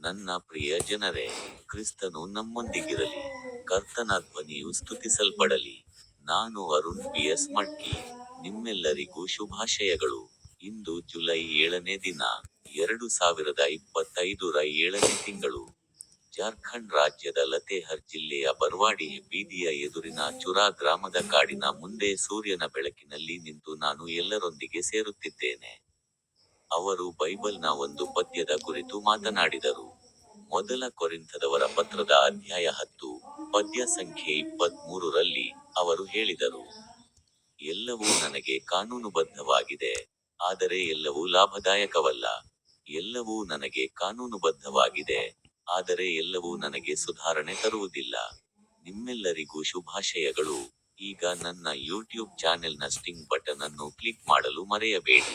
ನನ್ನ ಪ್ರಿಯ ಜನರೇ, ಕ್ರಿಸ್ತನು ನಮ್ಮೊಂದಿಗಿರಲಿ ಕರ್ತನ ಧ್ವನಿಯು ಸ್ತುತಿಸಲ್ಪಡಲಿ. ನಾನು ಅರುಣ್ ಪಿ ಎಸ್ ಮಟ್ಟಿ ನಿಮ್ಮೆಲ್ಲರಿಗೂ ಶುಭಾಶಯಗಳು. ಇಂದು ಜುಲೈ ಏಳನೇ ದಿನ, ಎರಡು ಸಾವಿರದ ಇಪ್ಪತ್ತೈದರ ಏಳನೇ ತಿಂಗಳು. ಜಾರ್ಖಂಡ್ ರಾಜ್ಯದ ಲತೇಹರ್ ಜಿಲ್ಲೆಯ ಬರ್ವಾಡಿ ಬೀದಿಯ ಎದುರಿನ ಚುರಾ ಗ್ರಾಮದ ಕಾಡಿನ ಮುಂದೆ ಸೂರ್ಯನ ಬೆಳಕಿನಲ್ಲಿ ನಿಂತು ನಾನು ಎಲ್ಲರೊಂದಿಗೆ ಸೇರುತ್ತಿದ್ದೇನೆ. ಅವರು ಬೈಬಲ್ನ ಒಂದು ಪದ್ಯದ ಕುರಿತು ಮಾತನಾಡಿದರು. ಮೊದಲ ಕೊರಿಂಥದವರ ಪತ್ರದ ಅಧ್ಯಾಯ ಹತ್ತು, ಪದ್ಯ ಸಂಖ್ಯೆ ಇಪ್ಪತ್ತ್ ಮೂರರಲ್ಲಿ ಅವರು ಹೇಳಿದರು, ಎಲ್ಲವೂ ನನಗೆ ಕಾನೂನುಬದ್ಧವಾಗಿದೆ, ಆದರೆ ಎಲ್ಲವೂ ಲಾಭದಾಯಕವಲ್ಲ. ಎಲ್ಲವೂ ನನಗೆ ಕಾನೂನುಬದ್ಧವಾಗಿದೆ, ಆದರೆ ಎಲ್ಲವೂ ನನಗೆ ಸುಧಾರಣೆ ತರುವುದಿಲ್ಲ. ನಿಮ್ಮೆಲ್ಲರಿಗೂ ಶುಭಾಶಯಗಳು. ಈಗ ನನ್ನ ಯೂಟ್ಯೂಬ್ ಚಾನೆಲ್ನ ಸ್ಟಿಂಗ್ ಬಟನ್ ಅನ್ನು ಕ್ಲಿಕ್ ಮಾಡಲು ಮರೆಯಬೇಡಿ.